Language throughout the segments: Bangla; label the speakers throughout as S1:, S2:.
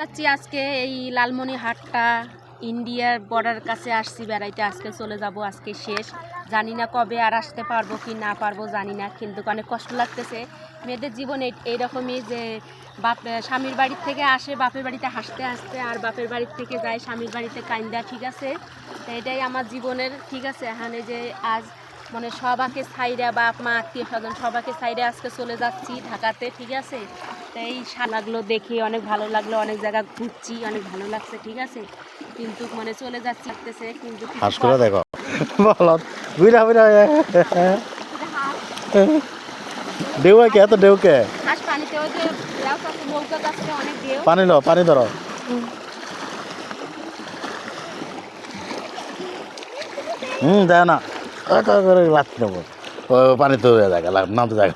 S1: যাচ্ছি আজকে এই লালমনি হাটটা ইন্ডিয়ার বর্ডার কাছে আসছি, বেড়াইতে আজকে চলে যাব, আজকে শেষ। জানি না কবে আর আসতে পারব কি না পারব, জানি না, কিন্তু অনেক কষ্ট লাগতেছে। মেয়েদের জীবন এই- এইরকমই যে বাপ স্বামীর বাড়ির থেকে আসে, বাপের বাড়িতে হাসতে হাসতে আর বাপের বাড়ির থেকে যায়, স্বামীর বাড়িতে কাইন্দা, ঠিক আছে? তো এটাই আমার জীবনের, ঠিক আছে? এখানে যে আজ মানে সবাকে সাইডে বাপ, মা আত্মীয় স্বজন সবাকে সাইডে আজকে চলে যাচ্ছি ঢাকাতে, ঠিক আছে? তো এই লাগল দেখে অনেক ভালো লাগল অনেক জায়গা ঘুরছি অনেক ভালো লাগছে ঠিক আছে? কিন্তু মানে চলে যাচ্ছি লাগতেছে কিন্তু কিছু
S2: হাস করে দেখো।
S1: এটা
S2: ঢেউ কে এত ঢেউ কে?
S1: হাঁস যে নৌকা গাছে অনেক ঢেউ।
S2: পানি লো পানি ধরো। হুম দেয় না। লাগতে নেব পানি তো হয়ে যাবে নাম তো জায়গা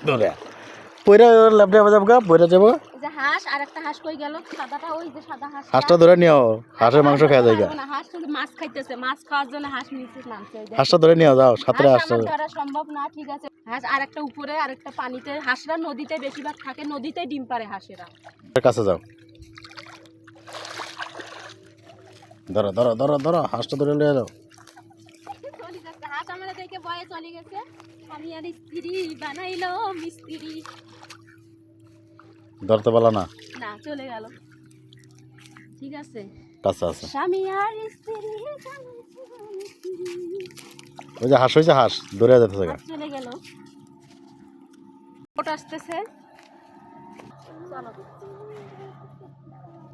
S2: ধরে পইরা যাব গা পইরা যাব।
S1: যে হাঁস আর একটা হাঁস কই গেল? সাদাটা ওই যে সাদা হাঁস।
S2: হাঁসটা ধরে নিও হাঁসের মাংস খাওয়া যায় গা।
S1: হাঁস কিন্তু মাছ খাইতেছে মাছ খাওয়ার জন্য হাঁস নিচে নামছে
S2: হাঁসটা ধরে নিও যাও
S1: হাঁস ধরা সম্ভব না ঠিক আছে। হাঁস আর একটা উপরে আর একটা পানিতে হাঁসরা নদীতে বেশিরভাগ থাকে নদীতেই ডিম পারে হাঁসেরা।
S2: কাছে যাও। ধরো ধরো ধরো ধরো হাঁসটা ধরে লিয়ে যাও।
S1: দেখে ভয়ে চলে গেছে আমি আর স্ত্রী বানাইলো মিস্ত্রি।
S2: ধরতে পারলা না?
S1: না চলে গেল। ঠিক আছে।
S2: কাছে আছে
S1: স্বামী আর স্ত্রী
S2: ওই যে হাঁস হয়েছে হাঁস যেতেছে গা।
S1: হাঁস চলে গেল। ওটা আসতেছে।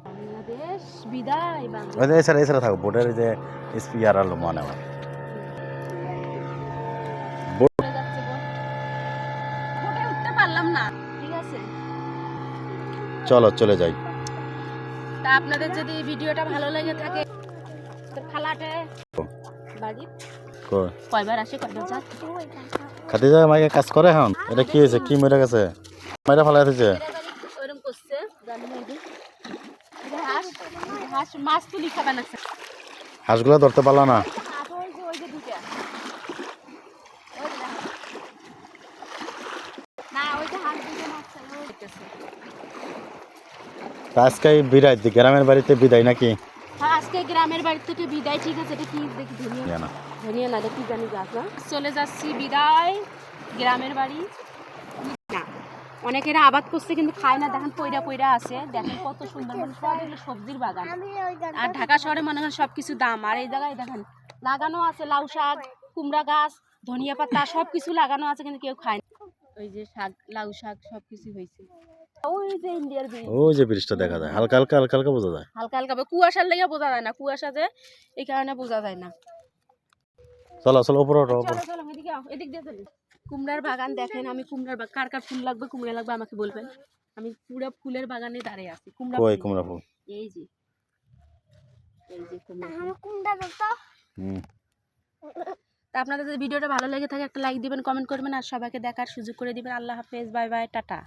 S1: বাংলাদেশ বিদায় বাংলাদেশ।
S2: এছাড়া এছাড়া থাকো বোর্ডের যে স্পিয়ার আলো মনে আমার।
S1: না ঠিক আছে?
S2: চলো চলে যাই।
S1: তা আপনাদের যদি ভিডিওটা ভালো লেগে থাকে খালাটে বাড়ি। কয়বার আসে কয়বার যা
S2: কাজ করে এখন? এটা কি হয়েছে? কি মরে গেছে? মাইরা ফালাই
S1: ওরম করছে জানি না হাঁস হাঁস মাছ তুলি খাবে না।
S2: হাঁসগুলো ধরতে পারলা না
S1: হাঁস ওই যে ওই যে দুইটা ওই যে দেখো। না ওই যে হাঁস দুইটা মাছ খায়, ওই দেখতেছে।
S2: তা আজকে বিদায় দি- গ্রামের বাড়িতে বিদায় নাকি?
S1: হ্যাঁ আজকে গ্রামের বাড়ি থেকে বিদায় ঠিক আছে এটা কি দেখি ধনিয়া।
S2: জানা
S1: ধনিয়া না দেখি জানি গাছ না। চলে যাচ্ছি বিদায় গ্রামের বাড়ি। না অনেকেরা আবাদ করছে কিন্তু খায় না দেখেন পয়রা পয়রা আছে। দেখেন কত সুন্দর মানে সব এগুলো সবজির বাগান। আর ঢাকা শহরে মনে হয় সব কিছু দাম। আর এই জায়গায় দেখেন লাগানো আছে লাউ শাক কুমড়া গাছ ধনিয়া পাতা সব কিছু লাগানো আছে কিন্তু কেউ খায় না। ওই যে শাক লাউ শাক সব কিছু হয়েছে ওই যে ইন্ডিয়ার
S2: ওই যে ব্রিজটা দেখা যায়। হালকা হালকা হালকা হালকা বোঝা যায়।
S1: হালকা হালকা কুয়াশার লেগে বোঝা যায় না। কুয়াশা যে এই কারণে বোঝা যায় না।
S2: চলো চলো উপরে ওঠো উপরে
S1: চলো চলো এদিকে এদিক দিয়ে চলি। কুমড়ার বাগান দেখেন আমি কুমড়ার বাগান কার কার ফুল লাগবে কুমড়া লাগবে আমাকে বলবেন। আমি পুরো ফুলের বাগানে দাঁড়িয়ে আছি। কুমড়া
S2: কই কুমড়া ফুল?
S1: এই যে। এই যে কুমড়া ফুল।
S2: হুম।
S1: তা আপনাদের যদি ভিডিওটা ভালো লেগে থাকে একটা লাইক দিবেন কমেন্ট করবেন আর সবাইকে দেখার সুযোগ করে দিবেন। আল্লাহ হাফেজ, বাই বাই, টাটা।